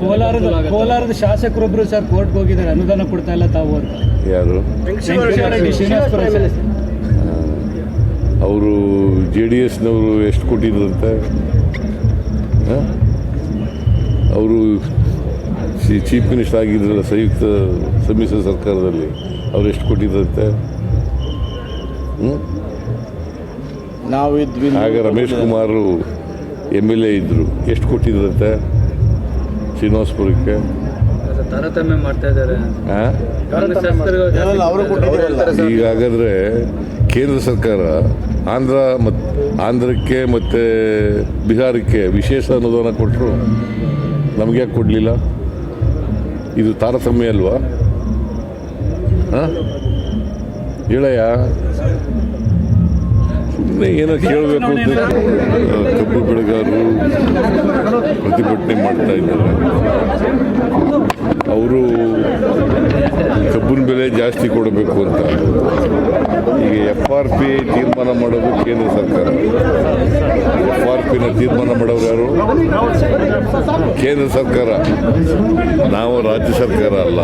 ಕೋಲಾರದ ಕೋಲಾರದ ಶಾಸಕರೊಬ್ರು ಸರ್ ಕೋರ್ಟ್ಗೆ ಹೋಗಿದ್ದಾರೆ ಅನುದಾನ ಕೊಡ್ತಾ ಇಲ್ಲ ತಾವು ಅಂತ ಯಾರು. ಅವರು ಜೆ ಡಿ ಎಸ್ನವರು ಎಷ್ಟು ಕೊಟ್ಟಿದ್ರಂತೆ? ಅವರು ಚೀಫ್ ಮಿನಿಸ್ಟರ್ ಆಗಿದ್ರಲ್ಲ ಸಂಯುಕ್ತ ಸಮ್ಮಿಶ್ರ ಸರ್ಕಾರದಲ್ಲಿ ಅವ್ರು ಎಷ್ಟು ಕೊಟ್ಟಿದ್ರಂತೆ? ಹ್ಞೂ ನಾವು ಇದ್ವಿ ಆಗ Ramesh Kumar M L A ಇದ್ದರು ಎಷ್ಟು ಕೊಟ್ಟಿದ್ರಂತೆ? ಶ್ರೀನಿವಾಸಪುರಕ್ಕೆ ತಾರತಮ್ಯ ಮಾಡ್ತಾ ಇದ್ದಾರೆ. ಕೇಂದ್ರ ಸರ್ಕಾರ ಆಂಧ್ರ ಮತ್ತು ಆಂಧ್ರಕ್ಕೆ ಮತ್ತು ಬಿಹಾರಕ್ಕೆ ವಿಶೇಷ ಅನುದಾನ ಕೊಟ್ಟರು ನಮಗೆ ಯಾಕೆ ಕೊಡಲಿಲ್ಲ? ಇದು ತಾರತಮ್ಯ ಅಲ್ವಾ? ಹಾಂ? ಹೇಳಯ್ಯ? ಸುಮ್ಮನೆ ಏನೋ ಕೇಳಬೇಕು ಅಂತ. ಕಬ್ಬು ಬೆಳೆಗಾರರು ಪ್ರತಿಭಟನೆ ಮಾಡ್ತಾ ಇದ್ದಾರೆ. ಅವರು ಕಬ್ಬಿನ ಬೆಲೆ ಜಾಸ್ತಿ ಕೊಡಬೇಕು ಅಂತ. ಈಗ ಎಫ್ ಆರ್ ಪಿ ತೀರ್ಮಾನ ಮಾಡೋದು ಕೇಂದ್ರ ಸರ್ಕಾರ. ಎಫ್ ಆರ್ ಪಿನ ತೀರ್ಮಾನ ಮಾಡೋರು ಯಾರು? ಕೇಂದ್ರ ಸರ್ಕಾರ. ನಾವು ರಾಜ್ಯ ಸರ್ಕಾರ ಅಲ್ಲ.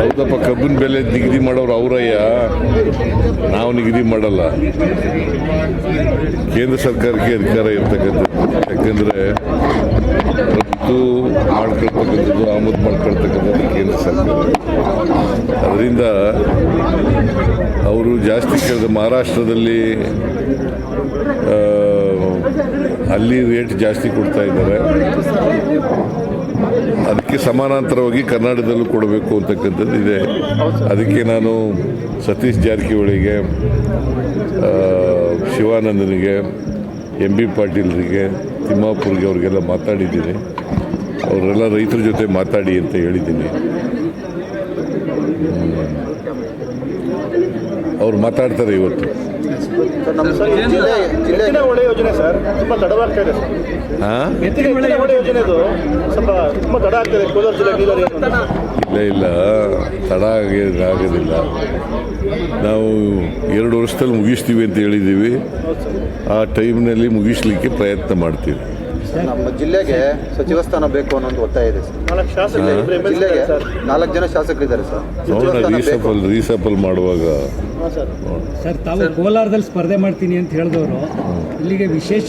ಹೌದಪ್ಪ, ಕಬ್ಬಿನ ಬೆಲೆ ನಿಗದಿ ಮಾಡೋರು ಅವರಯ್ಯ. ನಾವು ನಿಗದಿ ಮಾಡಲ್ಲ. ಕೇಂದ್ರ ಸರ್ಕಾರಕ್ಕೆ ಅಧಿಕಾರ ಇರ್ತಕ್ಕಂಥದ್ದು. ಯಾಕಂದರೆ ರಫ್ತು ಮಾಡ್ಕೊಳ್ತಕ್ಕಂಥದ್ದು ಆಮದು ಮಾಡ್ಕೊಳ್ತಕ್ಕಂಥದ್ದು ಕೇಂದ್ರ ಸರ್ಕಾರ. ಅದರಿಂದ ಅವರು ಜಾಸ್ತಿ ಕೇಳಿದ ಮಹಾರಾಷ್ಟ್ರದಲ್ಲಿ ಅಲ್ಲಿ ರೇಟ್ ಜಾಸ್ತಿ ಕೊಡ್ತಾ ಇದ್ದಾರೆ. ಅದಕ್ಕೆ ಸಮಾನಾಂತರವಾಗಿ ಕರ್ನಾಟಕದಲ್ಲೂ ಕೊಡಬೇಕು ಅಂತಕ್ಕಂಥದ್ದು ಇದೆ. ಅದಕ್ಕೆ ನಾನು ಸತೀಶ್ ಜಾರಕಿಹೊಳಿಗೆ ಶಿವಾನಂದನಿಗೆ ಎಂ ಬಿ ಪಾಟೀಲ್ರಿಗೆ, ತಿಮ್ಮಾಪುರ್ಗೆ ಅವ್ರಿಗೆಲ್ಲ ಮಾತಾಡಿದ್ದೀನಿ. ಅವರೆಲ್ಲ ರೈತರ ಜೊತೆ ಮಾತಾಡಿ ಅಂತ ಹೇಳಿದ್ದೀನಿ. ಅವ್ರು ಮಾತಾಡ್ತಾರೆ ಇವತ್ತು. ಎತ್ತಿನ ಹೊಳೆ ಯೋಜನೆ ಸರ್ ತುಂಬಾ ತಡವಾಗ್ತಾ ಇದೆ ಸರ್. ಹಾಂ? ಎತ್ತಿನ ಎತ್ತಿನ ಹೊಳೆ ಯೋಜನೆದು ಸ್ವಲ್ಪ ತುಂಬಾ ತಡ ಆಗ್ತಿದೆ ಕೋಲಾರ ಜಿಲ್ಲೆ ನೀರಾವರಿ ಇಲ್ಲ ಇಲ್ಲ. ತಡ ಆಗಿ ಆಗೋದಿಲ್ಲ. ನಾವು ಎರಡು ವರ್ಷದಲ್ಲಿ ಮುಗಿಸ್ತೀವಿ ಅಂತ ಹೇಳಿದ್ದೀವಿ. ಆ ಟೈಮ್ನಲ್ಲಿ ಮುಗಿಸ್ಲಿಕ್ಕೆ ಪ್ರಯತ್ನ ಮಾಡ್ತೀವಿ. ನಮ್ಮ ಜಿಲ್ಲೆಗೆ ಸಚಿವ ಸ್ಥಾನ ಬೇಕು ಅನ್ನೋ ಒಂದು ಒತ್ತಾಯ ಇದೆ ಸರ್. ಜಿಲ್ಲೆಗೆ ಸರ್. ನಾಲ್ಕು ಜನ ಶಾಸಕರಿದ್ದಾರೆ ಸರ್. ಸಚಿವ ಸ್ಥಾನ ಬೇಕು. ರೀಸಪಲ್ ರೀಸಪಲ್ ಮಾಡುವಾಗ ಸರ್. ಸರ್ ತಾವು ಕೋಲಾರದಲ್ಲಿ ಸ್ಪರ್ಧೆ ಮಾಡ್ತೀನಿ ಅಂತ ಹೇಳಿದವರು ಇಲ್ಲಿಗೆ ವಿಶೇಷ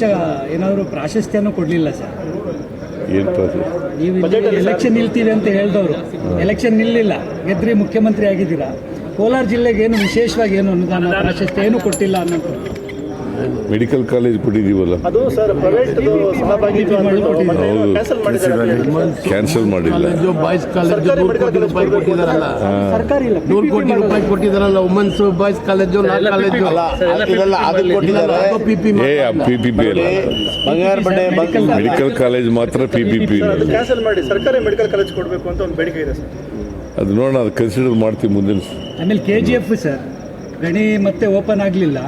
ಏನಾದರೂ ಪ್ರಾಶಸ್ತ್ಯನೂ ಕೊಡಲಿಲ್ಲ ಸರ್. ಏನು ಪ್ರಾಸೆಸ್ ನೀವು ಎಲೆಕ್ಷನ್ ನಿಲ್ತೀವಿ ಅಂತ ಹೇಳಿದವರು. ಎಲೆಕ್ಷನ್ ನಿಲ್ಲಿಲ್ಲ. ಗೆದ್ರಿ ಮುಖ್ಯಮಂತ್ರಿ ಆಗಿದ್ದೀರಾ. ಕೋಲಾರ ಜಿಲ್ಲೆಗೆ ಏನು ವಿಶೇಷವಾಗಿ ಏನು ಅನುದಾನ ಪ್ರಾಶಸ್ತ್ಯ ಏನು ಕೊಟ್ಟಿಲ್ಲ ಅನ್ನೋದು. ಮೆಡಿಕಲ್ ಕಾಲೇಜ್ ಕೊಟ್ಟಿದ್ದೀವಲ್ಲ. ಕ್ಯಾನ್ಸಲ್ ಮಾಡಿಲ್ಲ ಕಾಲೇಜು ಬಾಯ್ಸ್ ಕಾಲೇಜು ನೂರು ಕೋಟಿ ರೂಪಾಯಿ ಕೊಟ್ಟಿದಾರಲ್ಲ ಸರ್ಕಾರಿ ಇಲ್ಲ ನೂರು ಕೋಟಿ ರೂಪಾಯಿ ಕೊಟ್ಟಿದ್ದಾರಲ್ಲ ವುಮೆನ್ಸ್ ಬಾಯ್ಸ್ ಕಾಲೇಜು ನಾಲ್ಕು ಕಾಲೇಜು ಮೆಡಿಕಲ್ ಕಾಲೇಜ್ ಮಾತ್ರ ಪಿ ಪಿ ಪಿ ಸರ್ಕಾರಿ ಮೆಡಿಕಲ್ ಕಾಲೇಜ್ ಕೊಡಬೇಕು ಅಂತ ಒಂದು ಬೇಡಿಕೆ ಇದೆ ಸರ್ ಅದು ನೋಡೋಣ ಅದು ಕನ್ಸಿಡರ್ ಮಾಡ್ತೀವಿ ಮುಂದಿನ ಆಮೇಲೆ ಕೆ ಜಿ ಎಫ್ ಸರ್ ಗಣಿ ಮತ್ತೆ ಓಪನ್ ಆಗಲಿಲ್ಲ.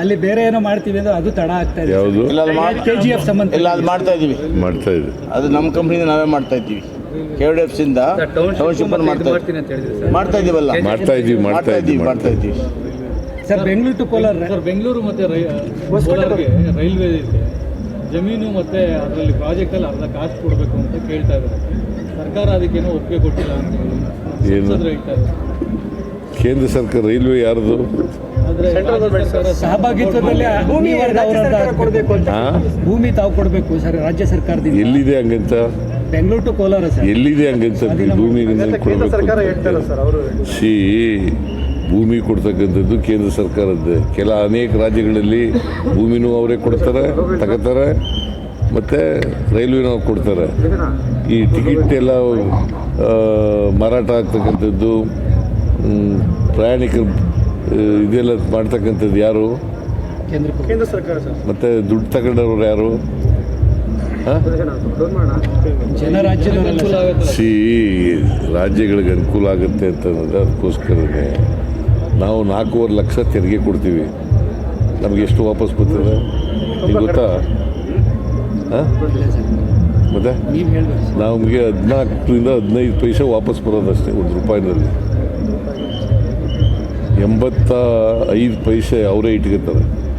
ಅಲ್ಲಿ ಬೇರೆ ಏನೋ ಮಾಡ್ತೀವಿ ಅಂದ್ರೆ ಅದು ತಡ ಆಗ್ತಾ ಇದೆ. ಯಾವುದು? ಇಲ್ಲ ಅದು ಮಾಡ್- ಕೆ ಜಿ ಎಫ್ ಸಂಬಂಧ ಇಲ್ಲ ಅದು ಮಾಡ್ತಾ ಇದೀವಿ ಮಾಡ್ತಾ ಇದೆ. ಅದು ನಮ್ಮ ಕಂಪ್ನಿಯಿಂದ ನಾವೇ ಮಾಡ್ತಾ ಇದ್ದೀವಿ. ಕೆ ಡಿ ಎಫ್ ಇಂದ ಟೌನ್ಶಿಪ್ ಮಾಡ್ತಾ ಮಾಡ್ತೀನಿ ಅಂತ ಹೇಳಿದ್ರು ಸರ್ ಮಾಡ್ತಾ ಇದೀವಲ್ಲ ಮಾಡ್ತಾ ಇದೀವಿ ಮಾಡ್ತಾ ಇದೀವಿ ಇದ್ದೀವಿ ಮಾಡ್ತಾ ಇದ್ದೀವಿ. Sir Bengaluru to Kolar sir Bengaluru ಮತ್ತೆ ರೈ ಕೋಲಾರ್ಗೆ ರೈಲ್ವೆ ಇದೆ. ಜಮೀನು ಮತ್ತೆ ಅದರಲ್ಲಿ ಪ್ರಾಜೆಕ್ಟಲ್ಲಿ ಅರ್ಧ ಕಾಸ್ಟ್ ಕೊಡಬೇಕು ಅಂತ ಕೇಳ್ತಾ ಇದ್ದಾರೆ. ಸರ್ಕಾರ ಅದಕ್ಕೇನೋ ಒಪ್ಪಿಗೆ ಕೊಟ್ಟಿಲ್ಲ ಅಂತ ಹೇಳಿ ಏನು? ಹೇಳ್ತಾ ಇದ್ದಾರೆ. ಕೇಂದ್ರ ಸರ್ಕಾರ ರೈಲ್ವೆ ಯಾರದು? ಸಹಭಾಗಿತ್ವದಲ್ಲಿ ಭೂಮಿ ಕೊಡಬೇಕು ಹಾ? ಭೂಮಿ ತಾವು ಕೊಡಬೇಕು ಸರ್ ರಾಜ್ಯ ಸರ್ಕಾರದಿಂದ. ಎಲ್ಲಿದೆ ಹಂಗಂತ? Bengaluru to Kolar sir. ಎಲ್ಲಿದೆ ಹಂಗಂತ ಭೂಮಿ ಕೇಂದ್ರ ಸರ್ಕಾರ ಹೇಳ್ತಾರೆ ಕೊಡಬೇಕು ಸರ್ ಅವರು. ಸಿ ಭೂಮಿ ಕೊಡ್ತಕ್ಕಂಥದ್ದು ಕೇಂದ್ರ ಸರ್ಕಾರದ್ದೇ. ಕೆಲ ಅನೇಕ ರಾಜ್ಯಗಳಲ್ಲಿ ಭೂಮಿನೂ ಅವರೇ ಕೊಡ್ತಾರೆ ತಗೋತಾರೆ ಮತ್ತು ರೈಲ್ವೆನೂ ಕೊಡ್ತಾರೆ. ಈ ಟಿಕೆಟ್ ಎಲ್ಲ ಮಾರಾಟ ಆಗ್ತಕ್ಕಂಥದ್ದು ಪ್ರಯಾಣಿಕರು ಇದೆಲ್ಲ ಮಾಡ್ತಕ್ಕಂಥದ್ದು ಯಾರು? ಕೇಂದ್ರ ಸರ್ಕಾರ ಸರ್. ಮತ್ತು ದುಡ್ಡು ತಗೊಂಡವ್ರು ಯಾರು? ಸಿ ರಾಜ್ಯಗಳಿಗೆ ಅನುಕೂಲ ಆಗುತ್ತೆ ಅಂತ ಅದಕ್ಕೋಸ್ಕರನೇ. ನಾವು ನಾಲ್ಕೂವರೆ ಲಕ್ಷ ತೆರಿಗೆ ಕೊಡ್ತೀವಿ. ನಮಗೆ ಎಷ್ಟು ವಾಪಸ್ ಬರ್ತದೆ? ನಿಮ್ಗೆ ಗೊತ್ತಾ? ಹಾಂ? ಮತ್ತೆ. ನಮಗೆ ಹದಿನಾಲ್ಕರಿಂದ ಹದಿನೈದು ಪೈಸೆ ವಾಪಸ್ ಬರೋದಷ್ಟೇ ಒಂದು ರೂಪಾಯಿನಲ್ಲಿ. ಎಂಬತ್ತ ಐದು ಪೈಸೆ ಅವರೇ ಇಟ್ಕೊತಾರೆ.